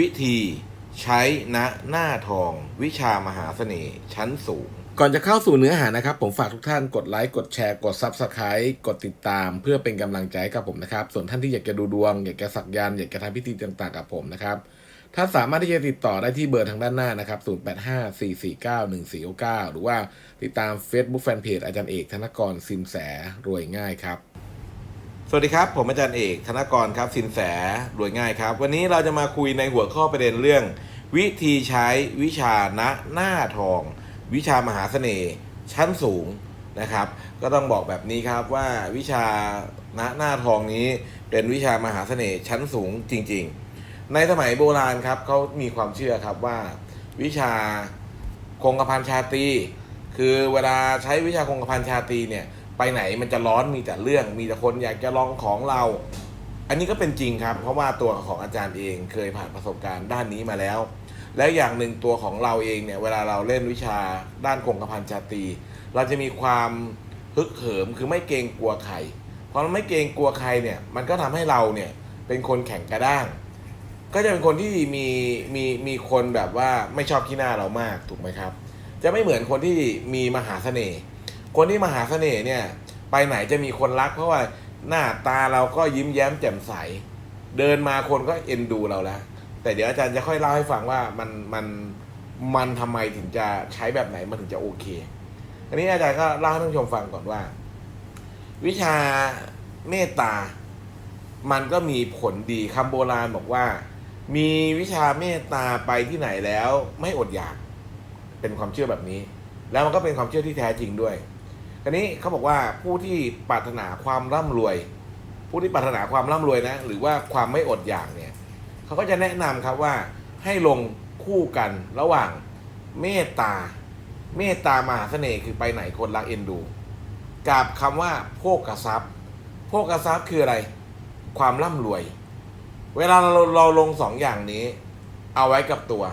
วิธีใช้ณหน้าทอง วิชามหาเสน่ห์ชั้นสูง ก่อนจะเข้าสู่เนื้อหานะครับ ผมฝากทุกท่านกดไลค์กดแชร์กด Subscribe กดติดตาม เพื่อเป็นกำลังใจกับผมนะครับ ส่วนท่านที่อยากจะดูดวง อยากจะสักยันต์อยากจะทำพิธีต่างๆกับผมนะครับท่านสามารถที่จะติดต่อได้ที่เบอร์ทางด้านหน้านะครับ 0854491499หรือว่าติดตาม Facebook Fanpage อาจารย์เอกธนกรสินแสรวยง่ายครับ วัสดีครับ ผมอาจารย์เอกธนกรครับสินแสรวยง่ายครับ วันนี้เราจะมาคุยในหัวข้อประเด็นเรื่อง วิธีใช้วิชาณหน้าทอง วิชามหาเสน่ห์ชั้นสูงนะครับ ก็ต้องบอกแบบนี้ครับว่าวิชาณหน้าทองนี้เป็นวิชามหาเสน่ห์ชั้นสูงจริง ๆ ในสมัยโบราณครับเขามีความเชื่อครับว่า วิชาคงกระพันชาตีคือเวลาใช้วิชาคงกระพันชาตีเนี่ย ไปไหนมันจะร้อนมีแต่เรื่อง มีแต่คนอยากจะลองของเรา อันนี้ก็เป็นจริงครับ เพราะว่าตัวของอาจารย์เองเคยผ่านประสบการณ์ด้านนี้มาแล้ว แล้วอย่างหนึ่งตัวของเราเองเนี่ยเวลาเราเล่นวิชาด้านคงกระพันชาตี เราจะมีความฮึกเหิมคือไม่เกรงกลัวใครพอเราไม่เกรงกลัวใครเนี่ยมันก็ทำให้เราเนี่ยเป็นคนแข็งกระด้าง ก็จะเป็นคนที่มีมีมีคนแบบว่าไม่ชอบขี้หน้าเรามากถูกไหมครับ จะไม่เหมือนคนที่มีมหาเสน่ห์ คนที่มหาเสน่ห์เนี่ย ไปไหนจะมีคนรัก เพราะว่าหน้าตาเราก็ยิ้มแย้มแจ่มใส เดินมาคนก็เอ็นดูเราแล้ว แต่เดี๋ยวอาจารย์จะค่อยเล่าให้ฟังว่ามันมันมันทำไมถึงจะใช้แบบไหนมันถึงจะโอเคอันนี้อาจารย์ก็เล่าให้ท่านผู้ชมฟังก่อนว่า วิชาเมตตา มันก็มีผลดีคำโบราณบอกว่า มีวิชาเมตตาไปที่ไหนแล้วไม่อดอยาก เป็นความเชื่อแบบนี้ แล้วมันก็เป็นความเชื่อที่แท้จริงด้วย คราวนี้เขาบอกว่าผู้ที่ปรารถนาความร่ำรวย ผู้ที่ปรารถนาความร่ำรวยนะ หรือว่าความไม่อดอยากเนี่ยเขาก็จะแนะนำครับว่าให้ลงคู่กันระหว่างเมตตา เมตตามหาเสน่ห์คือไปไหนคนรักเอ็นดู กับคำว่าโภกทรัพย์โภกทรัพย์คืออะไร ความร่ำรวย เวลาเราเราลงสองอย่างนี้ เอาไว้กับตัว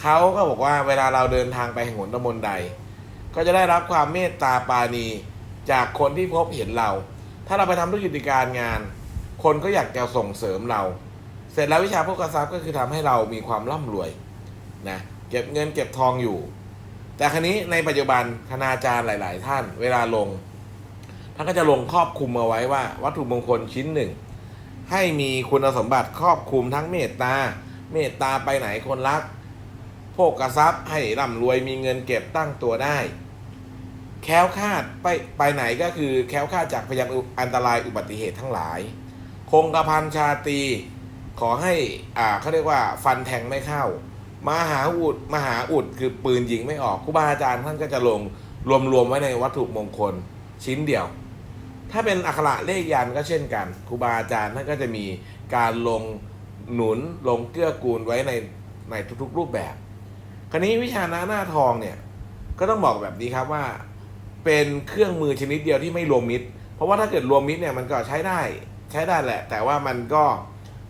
เขาก็บอกว่าเวลาเราเดินทางไปแห่งหนตำบลใด ก็จะได้รับความเมตตาปาณีจากคนที่พบเห็นเรา ถ้าเราไปทำธุรกิจการงาน คนก็อยากจะส่งเสริมเรา เสร็จแล้ววิชาพวกทรัพย์ก็คือทำให้เรามีความร่ำรวยนะเก็บเงินเก็บทองอยู่ แต่ครั้นี้ในปัจจุบันคณาจารย์หลาย ๆ ท่าน เวลาลงท่านก็จะลงครอบคลุมเอาไว้ว่า วัตถุมงคลชิ้นหนึ่ง ให้มีคุณสมบัติครอบคลุมทั้งเมตตา เมตตาไปไหนคนรัก ภกทรัพย์ให้ร่ำรวยมีเงินเก็บตั้งตัวได้ แค้วคาดไปไปไหนก็คือแค้วคาดจากพยานอันตรายอุบัติเหตุทั้งหลาย คงกระพันชาตีขอให้อ่าเขาเรียกว่าฟันแทงไม่เข้า มหาอุดมหาอุดคือปืนยิงไม่ออกครูบาอาจารย์ท่านก็จะลงรวมๆไว้ในวัตถุมงคลชิ้นเดียว ถ้าเป็นอักขระเลขยันก็เช่นกันครูบาอาจารย์ท่านก็จะมีการลงหนุนลงเกื้อกูลไว้ในในทุกๆรูปแบบ คราวนี้วิชาหน้าหน้าทองเนี่ย ก็ต้องบอกแบบนี้ครับว่า เป็นเครื่องมือชนิดเดียวที่ไม่รวมมิตร เพราะว่าถ้าเกิดรวมมิตรเนี่ยมันก็ใช้ได้ใช้ได้แหละ แต่ว่ามันก็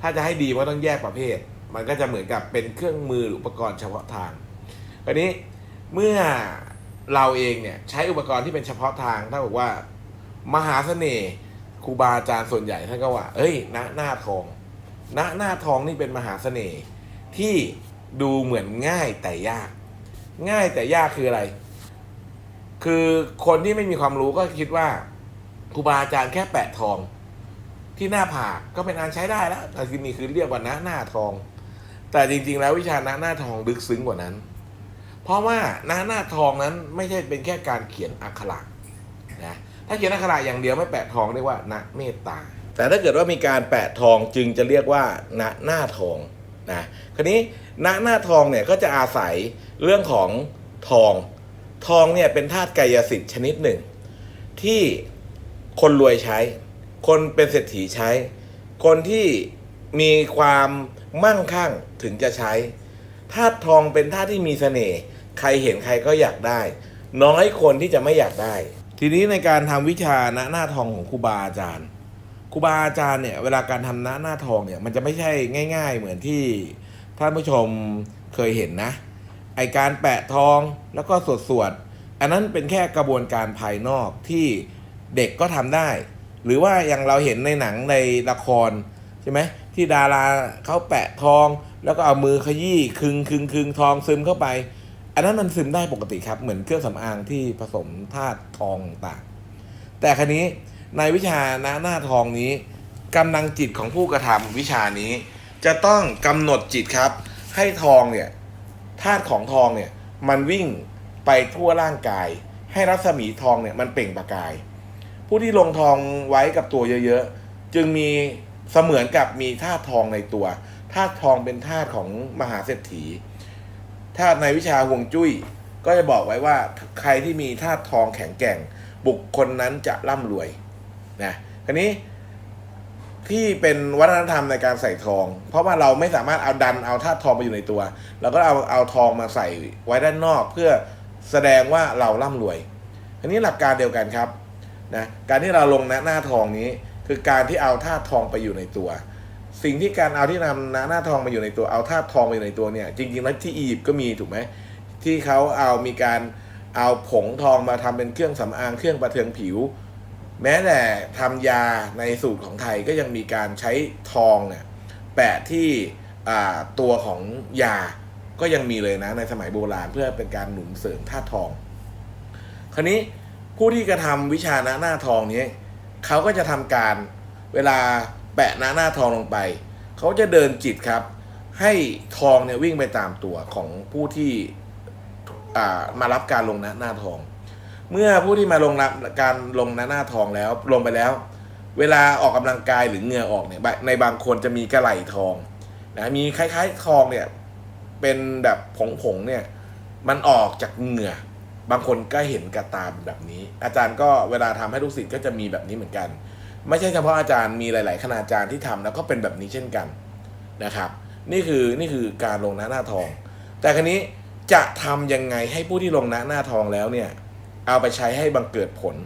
ถ้าจะให้ดีก็ต้องแยกประเภท มันก็จะเหมือนกับเป็นเครื่องมือออุปกรณ์เฉพาะทางคราวนี้เมื่อเราเองเนี่ยใช้อุปกรณ์ที่เป็นเฉพาะทางถ้าบอกว่า มหาเสน่ห์ครูบาอาจารย์ส่วนใหญ่ท่านก็ว่า เอ้ยณหน้าทองณหน้าทองนี่เป็นมหาเสน่ห์ที่ ดูเหมือนง่ายแต่ยาก ง่ายแต่ยากคืออะไร คือคนที่ไม่มีความรู้ก็คิดว่าครูบาอาจารย์แค่แปะทอง ที่หน้าผากก็เป็นอันใช้ได้แล้วแต่ที่นี่คือเรียกว่าณหน้าทอง แต่จริง ๆ แล้ววิชาณหน้าทองลึกซึ้งกว่านั้น เพราะว่าณหน้าทองนั้นไม่ใช่เป็นแค่การเขียนอักขระนะถ้าเขียนอักขระอย่างเดียวไม่แปะทองเรียกว่าณเมตตาแต่ถ้าเกิดว่ามีการแปะทองจึงจะเรียกว่าณหน้าทอง นะคราวนี้ณหน้าทองเนี่ยก็จะอาศัยเรื่องของทอง ทองเนี่ยเป็นธาตุกายสิทธิ์ชนิดหนึ่ง ที่คนรวยใช้ คนเป็นเศรษฐีใช้ คนที่มีความมั่งคั่งถึงจะใช้ธาตุทองเป็นธาตุที่มีเสน่ห์ใครเห็นใครก็อยากได้ น้อยคนที่จะไม่อยากได้ ทีนี้ในการทำวิชาณหน้าทองของครูบาอาจารย์ ครูบาอาจารย์เนี่ยเวลาการทำหน้าหน้าทองเนี่ยมันจะไม่ใช่ง่าย ๆ เหมือนที่ท่านผู้ชมเคยเห็นนะ ไอการแปะทองแล้วก็สวดสวดๆอันนั้นเป็นแค่กระบวนการภายนอกที่เด็กก็ทำได้ หรือว่าอย่างเราเห็นในหนังในละครใช่ไหมที่ดาราเขาแปะทอง แล้วก็เอามือขยี้คึงคึงคึงทองซึมเข้าไป อันนั้นมันซึมได้ปกติครับเหมือนเครื่องสำอางที่ผสมธาตุทองต่าง แต่ครั้นี้ ในวิชาหน้าหน้าทองนี้กำลังจิตของผู้กระทำวิชานี้ จะต้องกำหนดจิตครับ ให้ทองเนี่ยธาตุของทองเนี่ยมันวิ่งไปทั่วร่างกาย ให้รัศมีทองเนี่ยมันเปล่งประกาย ผู้ที่ลงทองไว้กับตัวเยอะๆ จึงมีเสมือนกับมีธาตุทองในตัวธาตุทองเป็นธาตุของมหาเศรษฐีธาตุในวิชาห่วงจุ้ย ก็จะบอกไว้ว่าใครที่มีธาตุทองแข็งแกร่ง บุคคลนั้นจะร่ำรวย นะคราวนี้ที่เป็นวัฒนธรรมในการใส่ทอง เพราะว่าเราไม่สามารถเอาดันเอาธาตุทองมาอยู่ในตัวเราก็เอาเอาทองมาใส่ไว้ด้านนอกเพื่อแสดงว่าเราร่ำรวย อันนี้หลักการเดียวกันครับนะการที่เราลงหน้าหน้าทองนี้ คือการที่เอาธาตุทองไปอยู่ในตัว สิ่งที่การเอาที่นำหน้าหน้าทองมาอยู่ในตัวเอาธาตุทองมาอยู่ในตัวเนี่ยจริงๆแล้วที่อียิปต์ก็มีถูกไหมที่เขาเอามีการเอาผงทองมาทำเป็นเครื่องสำอางเครื่องประเทืองผิว แม้แต่ทำยาในสูตรของไทยก็ยังมีการใช้ทองเนี่ยแปะที่ตัวของยาก็ยังมีเลยนะในสมัยโบราณเพื่อเป็นการหนุนเสริมธาตุทอง คราวนี้ผู้ที่กระทำวิชาหน้าหน้าทองนี้เขาก็จะทำการเวลาแปะหน้าหน้าทองลงไป เขาจะเดินจิตครับ ให้ทองเนี่ยวิ่งไปตามตัวของผู้ที่มารับการลงหน้าหน้าทอง เมื่อผู้ที่มาลงรับการลงหน้าหน้าทองแล้วลงไปแล้ว เวลาออกกำลังกายหรือเหงื่อออกเนี่ยในบางคนจะมีกระไหลทองนะมีคล้ายๆทองเนี่ยเป็นแบบผงๆเนี่ยมันออกจากเหงื่อบางคนก็เห็นกระตาแบบนี้ อาจารย์ก็เวลาทำให้ลูกศิษย์ก็จะมีแบบนี้เหมือนกัน ไม่ใช่เฉพาะอาจารย์มีหลาย ๆ คณาจารย์ที่ทำแล้วก็เป็นแบบนี้เช่นกันนะครับ นี่คือนี่คือการลงหน้าหน้าทอง แต่ครั้นี้จะทำยังไงให้ผู้ที่ลงหน้าหน้าทองแล้วเนี่ย เอาไปใช้ให้บังเกิดผล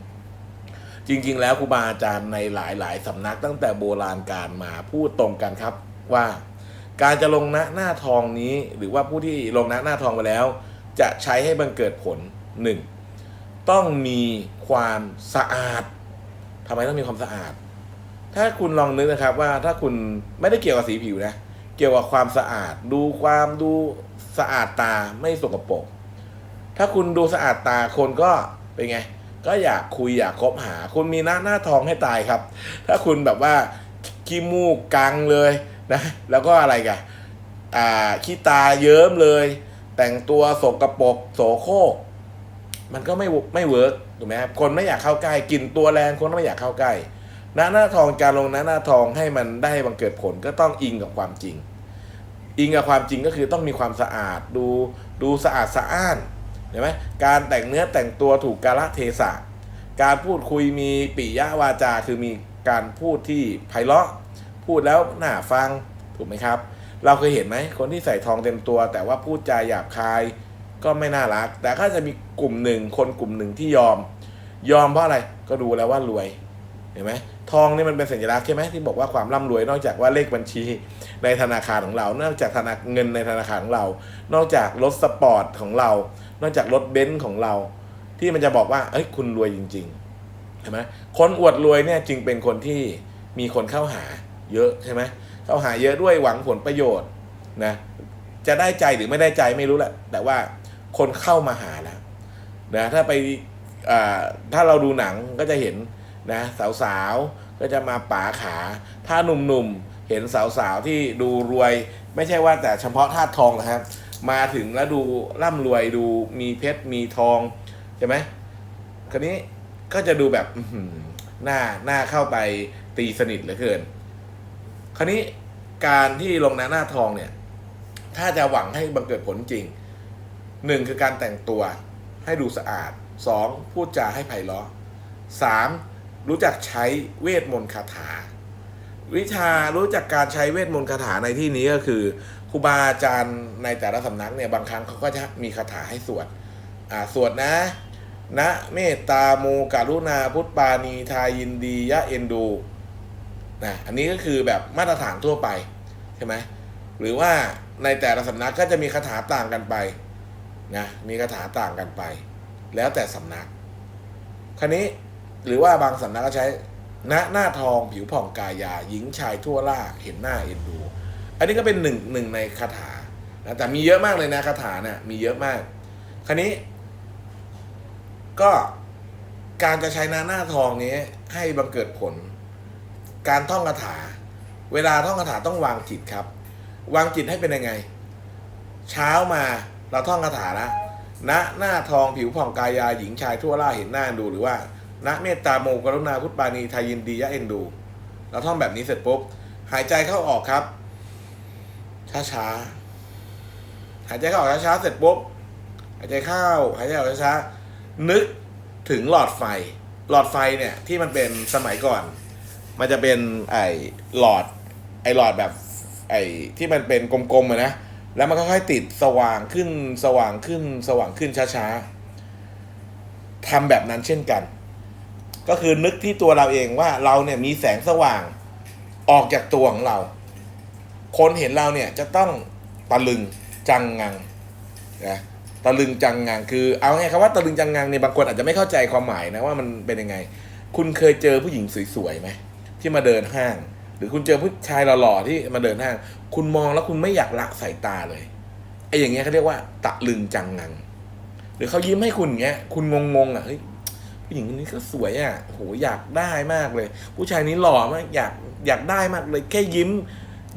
จริง ๆ แล้วครูบาอาจารย์ในหลายๆสำนักตั้งแต่โบราณการมาพูดตรงกันครับว่าการจะลงน้าหน้าทองนี้หรือว่าผู้ที่ลงน้าหน้าทองไปแล้ว จะใช้ให้บังเกิดผลหนึ่งต้องมีความสะอาดทำไมต้องมีความสะอาด ถ้าคุณลองนึกนะครับว่าถ้าคุณไม่ได้เกี่ยวกับสีผิวนะ เกี่ยวกับความสะอาด ดูความดูสะอาดตาไม่สกปรก ถ้าคุณดูสะอาดตาคนก็เป็นไง ก็อยากคุยอยากคบหา คุณมีหน้าหน้าทองให้ตายครับ ถ้าคุณแบบว่าขี้มูกกังเลยนะแล้วก็อะไรกันอ่าขี้ตาเยิ้มเลย แต่งตัวสกรปรกโสโครกมันก็ไม่ไม่เวิร์กถูกไหมครับคนไม่อยากเข้าใกล้กลิ่นตัวแรงคนไม่อยากเข้าใกล้หน้าหน้าทองการลงหน้าหน้าทองให้มันได้บังเกิดผลก็ต้องอิงกับความจริง อิงกับความจริงก็คือต้องมีความสะอาดดูดูสะอาดสะอ้าน ห็นไหมการแต่งเนื้อแต่งตัวถูกกาลเทศะ การพูดคุยมีปิยวาจาคือมีการพูดที่ไพเราะ พูดแล้วน่าฟังถูกไหมครับ เราเคยเห็นไหมคนที่ใส่ทองเต็มตัว แต่ว่าพูดจาหยาบคายก็ไม่น่ารัก แต่ก็จะมีกลุ่มหนึ่งคนกลุ่มหนึ่งที่ยอม ยอมเพราะอะไรก็ดูแล้วว่ารวยเห็นไหมทองนี่มันเป็นสัญลักษณ์ใช่ไหมที่บอกว่าความร่ำรวยนอกจากว่าเลขบัญชีในธนาคารของเรา นอกจากธนาเงินในธนาคารของเรา นอกจากรถสปอร์ตของเรา นอกจากรถเบนซ์ของเรา ที่มันจะบอกว่าเอ้ยคุณรวยจริงๆใช่ไหมคนอวดรวยเนี่ยจึงเป็นคนที่มีคนเข้าหาเยอะใช่ไหมเข้าหาเยอะด้วยหวังผลประโยชน์นะจะได้ใจหรือไม่ได้ใจไม่รู้แหละแต่ว่าคนเข้ามาหาแล้วนะถ้าไปถ้าเราดูหนังก็จะเห็นนะสาวๆก็จะมาป๋าขา ถ้าหนุ่มๆเห็นสาวๆที่ดูรวย ไม่ใช่ว่าแต่เฉพาะธาตุทองนะครับ มาถึงแล้วดูร่ำรวยดูมีเพชรมีทองใช่ไหมคราวนี้ก็จะดูแบบหน้าหน้าเข้าไปตีสนิทเหลือเกิน คราวนี้การที่ลงหน้าหน้าทองเนี่ย ถ้าจะหวังให้บังเกิดผลจริงหนึ่งคือการแต่งตัวให้ดูสะอาดสองพูดจาให้ไพเราะสามรู้จักใช้เวทมนต์คาถา วิชารู้จักการใช้เวทมนต์คาถาในที่นี้ก็คือ รูบาอาจารย์ในแต่ละสำนักเนี่ยบางครั้งเขาก็จะมีคาถาให้สวดอ่าสวดนะนะเมตตาโมการุณาพุทธปานีทายินดียะเอ็นดูนะอันนี้ก็คือแบบมาตรฐานทั่วไปใช่ไหมหรือว่าในแต่ละสำนักก็จะมีคาถาต่างกันไปนะมีคาถาต่างกันไป แล้วแต่สำนักคราวนี้หรือว่าบางสำนักก็ใช้ณหน้าทองผิวผ่องกายาหญิงชายทั่วล่าเห็นหน้าเอ็นดู อันนี้ก็เป็นหนึ่งหนึ่งในคาถานะแต่มีเยอะมากเลยนะคาถาเนี่ยมีเยอะมาก คราวนี้ ก็การจะใช้นาหน้าทองนี้ ให้บังเกิดผล การท่องคาถา เวลาท่องคาถาต้องวางจิตครับ วางจิตให้เป็นยังไง เช้ามาเราท่องคาถาละณหน้าทองผิวผ่องกายาหญิงชายทั่วล่าเห็นหน้าดูหรือว่าณเมตตาโมกรุณาพุทธปานีทายินดียะเอ็นดู เราท่องแบบนี้เสร็จปุ๊บ หายใจเข้าออกครับ ช้าช้าหายใจเข้าออกช้าๆเสร็จปุ๊บหายใจเข้าหายใจออกช้าๆนึกถึงหลอดไฟ หลอดไฟเนี่ยที่มันเป็นสมัยก่อน มันจะเป็นไอหลอด ไอหลอดแบบไอที่มันเป็นกลมๆอะนะแล้วมันค่อยๆติดสว่างขึ้นสว่างขึ้นสว่างขึ้นช้าๆทำแบบนั้นเช่นกัน ก็คือนึกที่ตัวเราเองว่าเราเนี่ยมีแสงสว่างออกจากตัวของเรา คนเห็นเราเนี่ยจะต้องตะลึงจังงังนะตะลึงจังงังคือเอาไงคำว่าตะลึงจังงังเนี่ยบางคนอาจจะไม่เข้าใจความหมายนะว่ามันเป็นยังไง คุณเคยเจอผู้หญิงสวยๆไหมที่มาเดินห้าง หรือคุณเจอผู้ชายหล่อๆที่มาเดินห้าง คุณมองแล้วคุณไม่อยากละสายตาเลยไอ้อย่างเงี้ยเขาเรียกว่า ตะลึงจังงัง หรือเขายิ้มให้คุณเงี้ย คุณงงๆอะเฮ้ยผู้หญิงคนนี้ก็สวยอะโหอยากได้มากเลย ผู้ชายนี้หล่อมากอยากอยากได้มากเลยแค่ยิ้ม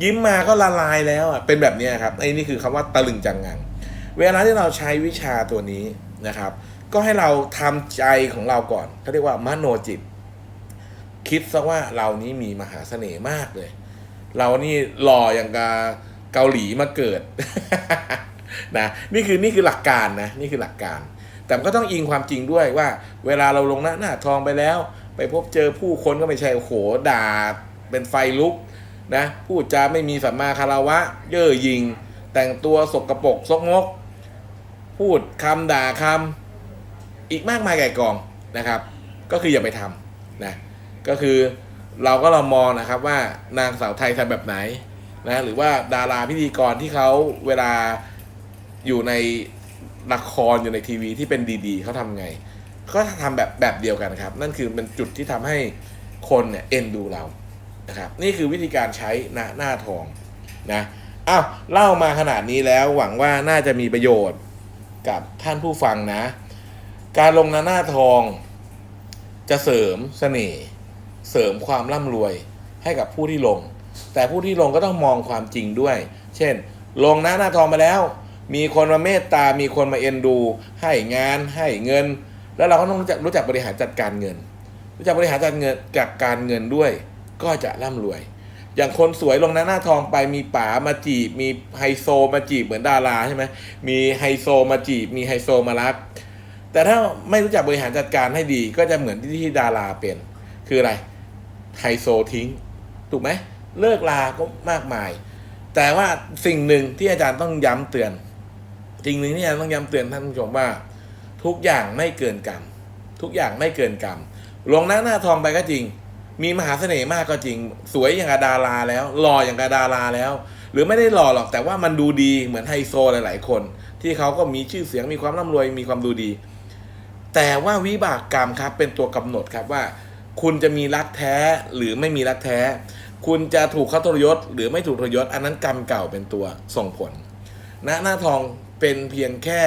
ยิ้มมาก็ละลายแล้วอะเป็นแบบนี้ครับไอ้นี่คือคำว่าตะลึงจังงัง เวลาที่เราใช้วิชาตัวนี้นะครับ ก็ให้เราทำใจของเราก่อนเขาเรียกว่ามโนจิต คิดซะว่าเรานี้มีมหาเสน่ห์มากเลย เรานี่หล่ออย่างกับเกาหลีมาเกิดนะนี่คือนี่คือหลักการนะนี่คือหลักการ แต่ก็ต้องอิงความจริงด้วยว่า เวลาเราลงหน้าหน้าทองไปแล้ว ไปพบเจอผู้คนก็ไม่ใช่โอ้โหด่าเป็นไฟลุก นะพูดจาไม่มีสัมมาคารวะ เย่อหยิงแต่งตัวสกรปรกซกมกพูดคำด่าคำอีกมากมายไก่กองนะครับ ก็คืออย่าไปทำนะก็คือเราก็เรามองนะครับว่านางสาวไทยทำแบบไหนนะหรือว่าดาราพิธีกรที่เขาเวลาอยู่ในละครอยู่ในทีวีที่เป็นดีๆเขาทำไง ก็ทำแบบแบบเดียวกันครับ นั่นคือเป็นจุดที่ทำให้คนเนี่ยเอ็นดูเรา นะครับนี่คือวิธีการใช้นาหน้าทองนะอ้าวเล่ามาขนาดนี้แล้วหวังว่าน่าจะมีประโยชน์กับท่านผู้ฟังนะ การลงหน้าหน้าทองจะเสริมเสน่ห์เสริมความร่ำรวยให้กับผู้ที่ลง แต่ผู้ที่ลงก็ต้องมองความจริงด้วย เช่น ลงหน้าหน้าทองไปแล้ว มีคนมาเมตตา มีคนมาเอ็นดู ให้งาน ให้เงิน แล้วเราก็ต้องรู้จักรู้จักบริหารจัดการเงิน รู้จักบริหารจัดเงินจัดการเงินด้วย ก็จะร่ำรวย อย่างคนสวยลงหน้าหน้าทองไปมีป๋ามาจีบ มีไฮโซมาจีบเหมือนดาราใช่ไหมมีไฮโซมาจีบ มีไฮโซมารัก แต่ถ้าไม่รู้จักบริหารจัดการให้ดี ก็จะเหมือนที่ที่ดาราเป็น คืออะไรไฮโซทิ้ง ถูกไหมเลิกลาก็มากมาย แต่ว่าสิ่งหนึ่งที่อาจารย์ต้องย้ำเตือนสิ่งหนึ่งที่อาจารย์ต้องย้ำเตือนท่านผู้ชมว่า ทุกอย่างไม่เกินกรรมทุกอย่างไม่เกินกรรมลงหน้าหน้าทองไปก็จริง มีมหาเสน่ห์มากก็จริง สวยอย่างกับดาราแล้วหล่ออย่างกับดาราแล้ว หรือไม่ได้หล่อหรอกแต่ว่ามันดูดีเหมือนไฮโซหลายๆคน ที่เขาก็มีชื่อเสียงมีความร่ำรวยมีความดูดี แต่ว่าวิบากกรรมครับเป็นตัวกำหนดครับว่า คุณจะมีรักแท้หรือไม่มีรักแท้ คุณจะถูกเขาทรยศ หรือไม่ถูกทรยศ อันนั้นกรรมเก่าเป็นตัวส่งผลณหน้าทองเป็นเพียงแค่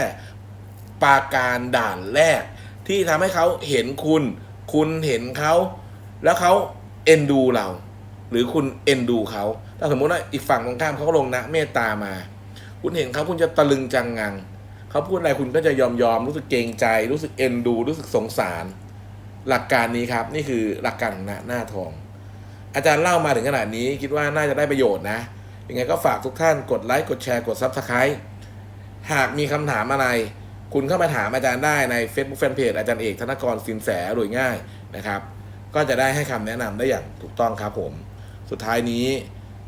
ปาการด่านแรก ที่ทำให้เขาเห็นคุณ คุณเห็นเขา แล้วเขาเอ็นดูเรา หรือคุณเอ็นดูเขาถ้าสมมติว่าอีกฝั่งตรงข้ามเขาก็ลงนะเมตตามา คุณเห็นเขาคุณจะตะลึงจังงังเขาพูดอะไรคุณก็จะยอมยอมรู้สึกเกรงใจ รู้สึกเอ็นดู รู้สึกสงสาร หลักการนี้ครับ นี่คือหลักการของหน้าหน้าทอง อาจารย์เล่ามาถึงขนาดนี้ คิดว่าน่าจะได้ประโยชน์นะยังไงก็ฝากทุกท่านกดไลค์กดแชร์กด Subscribe หากมีคำถามอะไร คุณเข้ามาถามอาจารย์ได้ใน Facebook Fanpage อาจารย์เอกธนกรสินแสรวยง่ายนะครับ ก็จะได้ให้คำแนะนำได้อย่างถูกต้องครับผม สุดท้ายนี้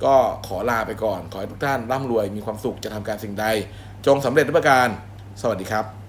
ก็ขอลาไปก่อน ขอให้ทุกท่านร่ำรวยมีความสุขจะทำการสิ่งใด จงสำเร็จทุกประการ สวัสดีครับ